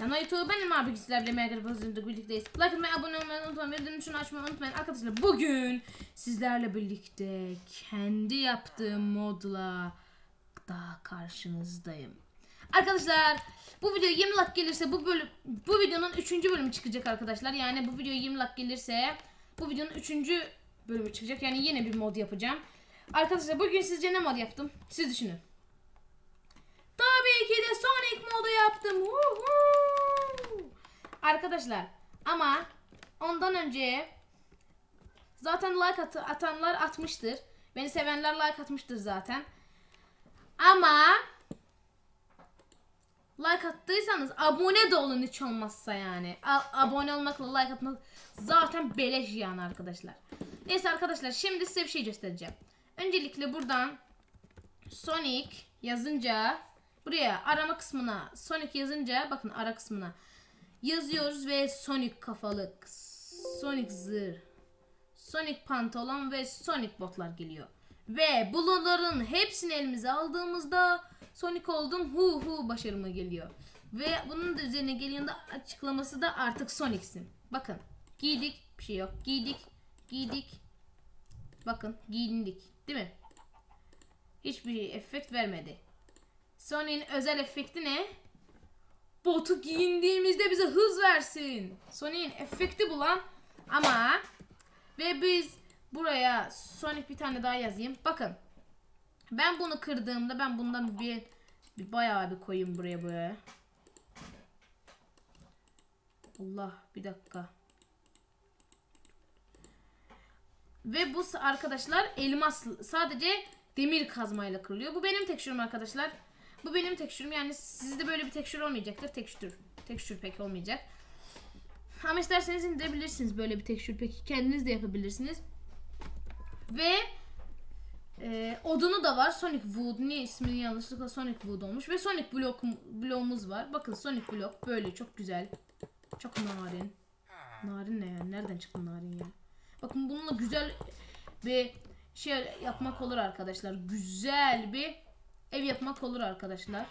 Sen YouTube benim abi sizlerle Mega Pozitif'de birlikteyiz. Like atmayı, abone olmayı unutmayın. Bildirim tuşunu açmayı unutmayın. Arkadaşlar bugün sizlerle birlikte kendi yaptığım modla daha karşınızdayım. Arkadaşlar bu video 20 like gelirse bu bölüm bu videonun 3. bölümü çıkacak arkadaşlar. Yani bu video 20 like gelirse bu videonun 3. bölümü çıkacak. Yani yine bir mod yapacağım. Arkadaşlar bugün sizce ne mod yaptım? Siz düşünün. Tabii ki de Sonic modu yaptım. Woohoo! Arkadaşlar ama ondan önce zaten like at- atanlar atmıştır. Beni sevenler like atmıştır zaten. Ama like attıysanız abone de olun hiç olmazsa yani. A- abone olmakla like atmak zaten beleş yani arkadaşlar. Neyse arkadaşlar şimdi size bir şey göstereceğim. Öncelikle buradan Sonic yazınca buraya arama kısmına Sonic yazınca bakın ara kısmına yazıyoruz ve Sonic kafalık, Sonic zırh, Sonic pantolon ve Sonic botlar geliyor. Ve bunların hepsini elimize aldığımızda Sonic oldum hu hu başarıma geliyor. Ve bunun da üzerine geliyorda açıklaması da artık Sonic'sin. Bakın giydik bir şey yok giydik giydik bakın giyindik değil mi? Hiçbir efekt vermedi. Sonic'in özel efekti ne? Botu giyindiğimizde bize hız versin. Sonic'in efekti bu lan. Ama ve biz buraya Sonic bir tane daha yazayım. Bakın. Ben bunu kırdığımda ben bundan bir, bir bayağı bir koyayım buraya buraya. Allah bir dakika. Ve bu arkadaşlar elmas sadece demir kazmayla kırılıyor. Bu benim tekstürüm arkadaşlar. Bu benim tekstürüm. Yani sizde böyle bir tekstür olmayacaktır. Tekstür. Tekstür pek olmayacak. Ama isterseniz indirebilirsiniz böyle bir tekstür peki. Kendiniz de yapabilirsiniz. Ve e, odunu da var. Sonic Wood. Niye ismini yanlışlıkla Sonic Wood olmuş. Ve Sonic Block, bloğumuz var. Bakın Sonic Block böyle çok güzel. Çok narin. Narin ne ya? Nereden çıktı narin ya? Bakın bununla güzel bir şey yapmak olur arkadaşlar. Güzel bir ev yapmak olur arkadaşlar.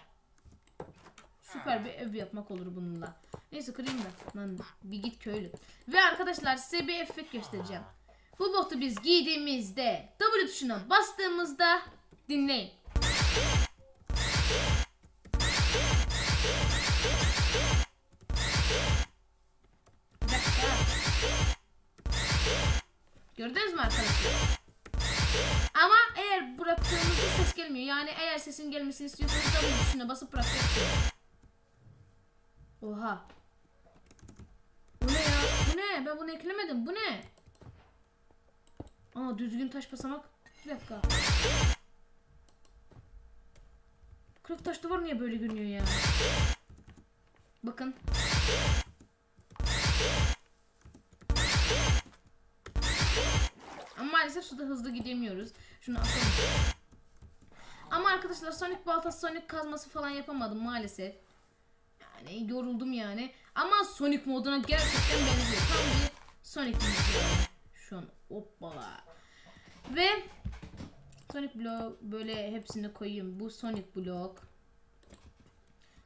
Süper bir ev yapmak olur bununla. Neyse kırayım da. Lan bir git köylü. Ve arkadaşlar size bir efekt göstereceğim. Bu botu biz giydiğimizde W tuşuna bastığımızda dinleyin. Gördünüz mü arkadaşlar? Ama eğer bıraktığımızda ses gelmiyor. Yani eğer sesin gelmesini istiyorsanız W tuşuna basıp bırakacaksınız. Oha. Bu ne ya? Bu ne? Ben bunu eklemedim. Bu ne? Aa düzgün taş basamak. Bir dakika. Kırık taş duvar niye böyle görünüyor ya? Bakın. Ama maalesef suda hızlı gidemiyoruz. Şunu. Ama arkadaşlar Sonic baltası, Sonic kazması falan yapamadım maalesef. Yani yoruldum yani. Ama Sonic moduna gerçekten benziyor. Tam bir Sonic modu yani. Şu an hoppala. Ve Sonic blok böyle hepsini koyayım. Bu Sonic blok.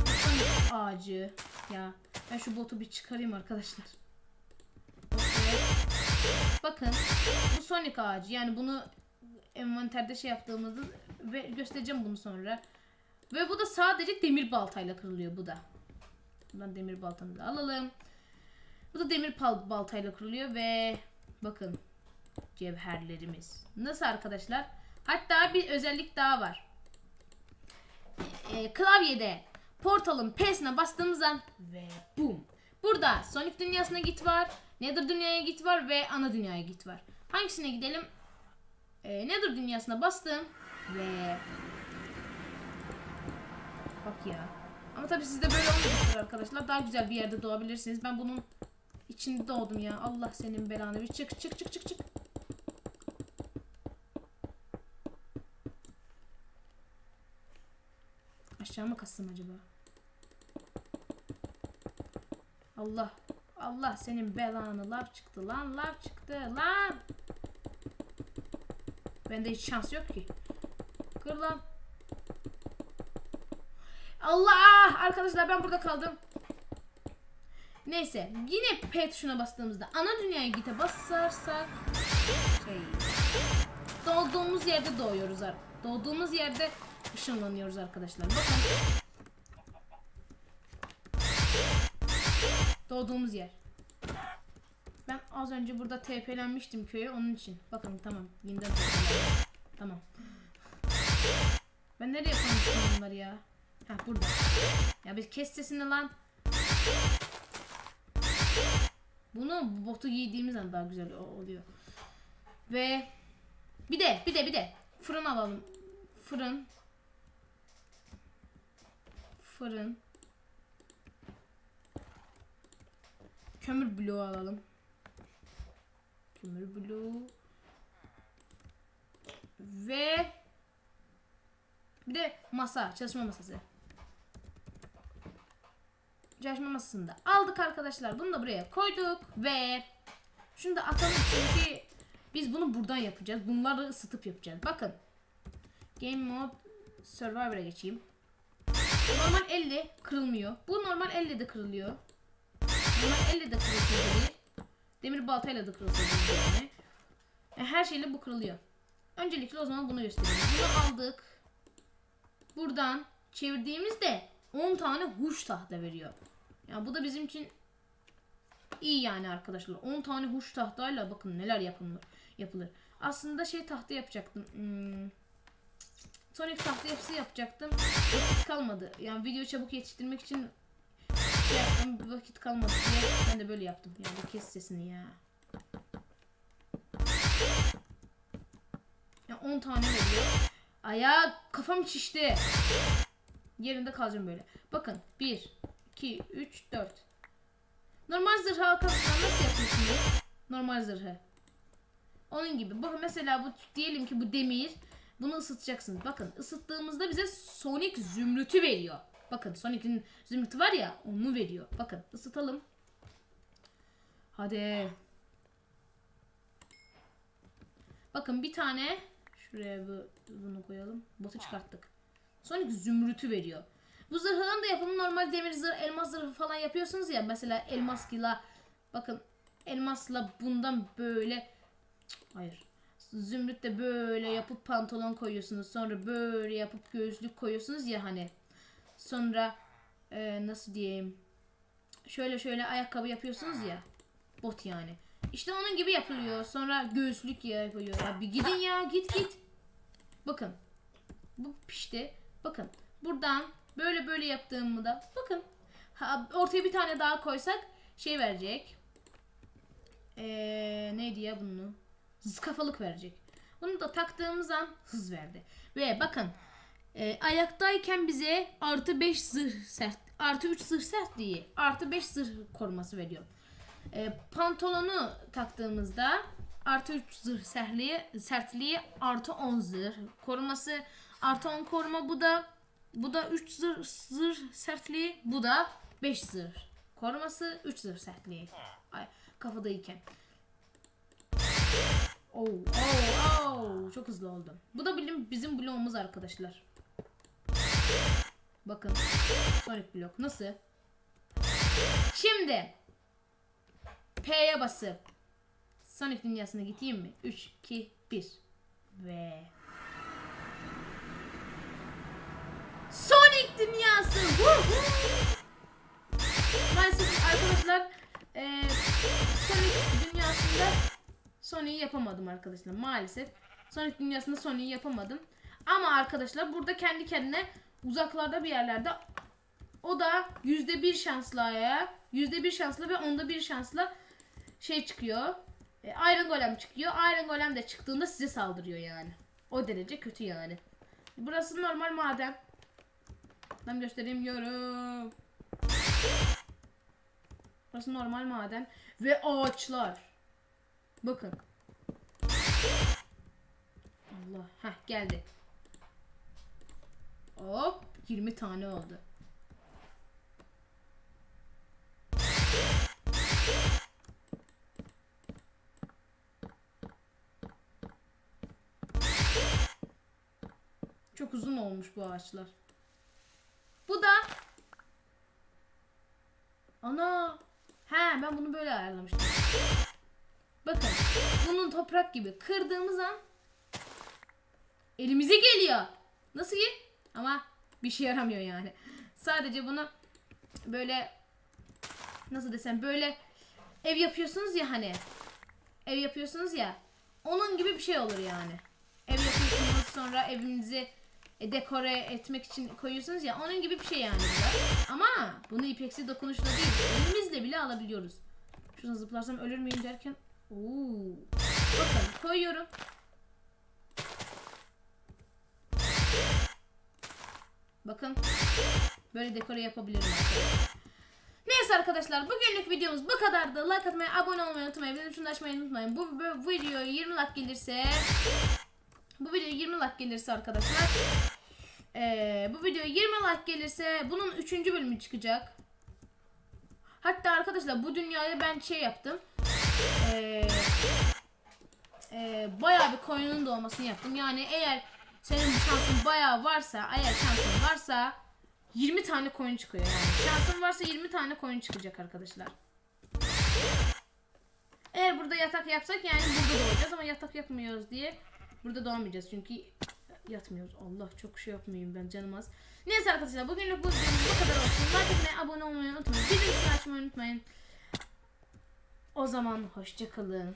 Bu Sonic ağacı. Ya ben şu botu bir çıkarayım arkadaşlar. Bakın bu Sonic ağacı. Yani bunu envanterde şey yaptığımızda ve göstereceğim bunu sonra. Ve bu da sadece demir baltayla kırılıyor bu da. Buradan demir baltamızı alalım. Bu da demir baltayla kırılıyor ve bakın cevherlerimiz. Nasıl arkadaşlar? Hatta bir özellik daha var. Ee, klavyede portalın P'sine bastığımız an ve boom. Burada Sonic dünyasına git var, Nether dünyaya git var ve ana dünyaya git var. Hangisine gidelim? Ee, Nether dünyasına bastım ve bak ya. Ama tabii sizde böyle olmayacaktır arkadaşlar. Daha güzel bir yerde doğabilirsiniz. Ben bunun içinde doğdum ya. Allah senin belanı. Bir çık çık çık çık çık. Aşağı mı kassam acaba? Allah. Allah senin belanı. Lav çıktı lan. Lav çıktı lan. Bende hiç şans yok ki. Kır lan. Allah! Arkadaşlar ben burada kaldım. Neyse yine P tuşuna bastığımızda ana dünyaya gite basarsak şey doğduğumuz yerde doğuyoruz. Doğduğumuz yerde ışınlanıyoruz arkadaşlar. Bakın. Doğduğumuz yer. Az önce burada TP'lenmiştim köye onun için. Bakın tamam. Yeniden. Tamam. Ben nereye koymuştum bunları ya? Ha burada. Ya bir kes sesini lan. Bunu botu giydiğimiz an daha güzel oluyor. Ve bir de bir de bir de fırın alalım. Fırın. Fırın. Kömür bloğu alalım. Kömür bloğu. Ve bir de masa, çalışma masası. Çalışma masasında aldık arkadaşlar. Bunu da buraya koyduk ve şunu da atalım çünkü biz bunu buradan yapacağız. Bunları ısıtıp yapacağız. Bakın. Game mode Survivor'a geçeyim. Normal 50 kırılmıyor. Bu normal 50 de kırılıyor. Normal 50 de kırılıyor. Demir baltayla da kırılıyor yani. E, Her şeyle bu kırılıyor. Öncelikle o zaman bunu göstereyim. Bunu aldık. Buradan çevirdiğimizde 10 tane huş tahta veriyor. Ya bu da bizim için iyi yani arkadaşlar. 10 tane huş tahtayla bakın neler yapılır. yapılır. Aslında şey tahta yapacaktım. Hmm. Sonic tahta yapısı yapacaktım. Vakit kalmadı. Yani video çabuk yetiştirmek için şey yaptım. Vakit kalmadı ben de böyle yaptım. Yani kes sesini ya. Ya 10 tane veriyor. Aya kafam şişti. Yerinde kalacağım böyle. Bakın 1, 2, 3, 4. Normal zırhı arkadaşlar nasıl yapıyorsunuz? Normal zırhı. Onun gibi. Bakın mesela bu diyelim ki bu demir. Bunu ısıtacaksınız. Bakın ısıttığımızda bize Sonic zümrütü veriyor. Bakın Sonic'in zümrütü var ya onu veriyor. Bakın ısıtalım. Hadi. Bakın bir tane şuraya bu, bunu koyalım. Botu çıkarttık. Sonic zümrütü veriyor. Bu zırhın da yapımı normal demir zırh, elmas zırhı falan yapıyorsunuz ya. Mesela elmasla bakın elmasla bundan böyle hayır. Zümrütle böyle yapıp pantolon koyuyorsunuz. Sonra böyle yapıp göğüslük koyuyorsunuz ya hani. Sonra e, nasıl diyeyim? Şöyle şöyle ayakkabı yapıyorsunuz ya. Bot yani. İşte onun gibi yapılıyor. Sonra göğüslük yapıyor. Ya bir gidin ya git git. Bakın. Bu pişti. Bakın. Buradan böyle böyle yaptığımı da bakın. Ha, ortaya bir tane daha koysak şey verecek. Ee, neydi ya bunu? Hız kafalık verecek. Bunu da taktığımız an hız verdi. Ve bakın e, ayaktayken bize artı 5 zırh sert artı 3 zırh sertliği artı 5 zırh koruması veriyor. E, pantolonu taktığımızda artı 3 zırh sertliği, sertliği artı 10 zırh koruması artı 10 koruma bu da bu da 3 zırh, zırh sertliği bu da 5 zırh koruması 3 zırh sertliği Ay, kafadayken. Oh, oh, oh. Çok hızlı oldum. Bu da bilim bizim bloğumuz arkadaşlar. Bakın. Sonic blok. Nasıl? Şimdi P'ye basıp Sonic dünyasına gideyim mi? 3, 2, 1 ve Sonic dünyası. Maalesef arkadaşlar eee Sonic dünyasında Sony'yi yapamadım arkadaşlar maalesef. Sonic dünyasında Sony'yi yapamadım. Ama arkadaşlar burada kendi kendine uzaklarda bir yerlerde o da yüzde bir şansla ya yüzde bir şansla ve onda bir şansla şey çıkıyor. E, Iron Golem çıkıyor. Iron Golem de çıktığında size saldırıyor yani. O derece kötü yani. Burası normal maden. Ben göstereyim yorum. Burası normal maden ve ağaçlar. Bakın. Allah. Heh geldi. Hop 20 tane oldu. Çok uzun olmuş bu ağaçlar. Bu da Ana He ben bunu böyle ayarlamıştım. Bakın bunun toprak gibi kırdığımız an elimize geliyor. Nasıl ki? Ama bir şey yaramıyor yani. Sadece bunu böyle nasıl desem böyle ev yapıyorsunuz ya hani. Ev yapıyorsunuz ya. Onun gibi bir şey olur yani. Ev yapıyorsunuz sonra evinizi e, dekore etmek için koyuyorsunuz ya. Onun gibi bir şey yani. Ama bunu ipeksi dokunuşla değil. Elimizle bile alabiliyoruz. Şuradan zıplarsam ölür müyüm derken. Oo. Bakın koyuyorum. Bakın. Böyle dekore yapabilirim. Neyse arkadaşlar bugünlük videomuz bu kadardı. Like atmayı, abone olmayı unutmayın. Benim şunu açmayı unutmayın. Bu, bu video 20 like gelirse bu video 20 like gelirse arkadaşlar eee, bu video 20 like gelirse bunun 3. bölümü çıkacak. Hatta arkadaşlar bu dünyaya ben şey yaptım. Eee eee bayağı bir koyunun doğmasını yaptım. Yani eğer senin şansın bayağı varsa, eğer şansın varsa 20 tane koyun çıkıyor yani. Şansın varsa 20 tane koyun çıkacak arkadaşlar. Eğer burada yatak yapsak yani burada doğacağız ama yatak yapmıyoruz diye burada doğmayacağız çünkü yatmıyoruz. Allah çok şey yapmayayım ben canım az. Neyse arkadaşlar bugünlük bu videomuz bu kadar olsun. Like etmeyi, abone olmayı unutmayın. Bildirimleri açmayı unutmayın. O zaman hoşça kalın.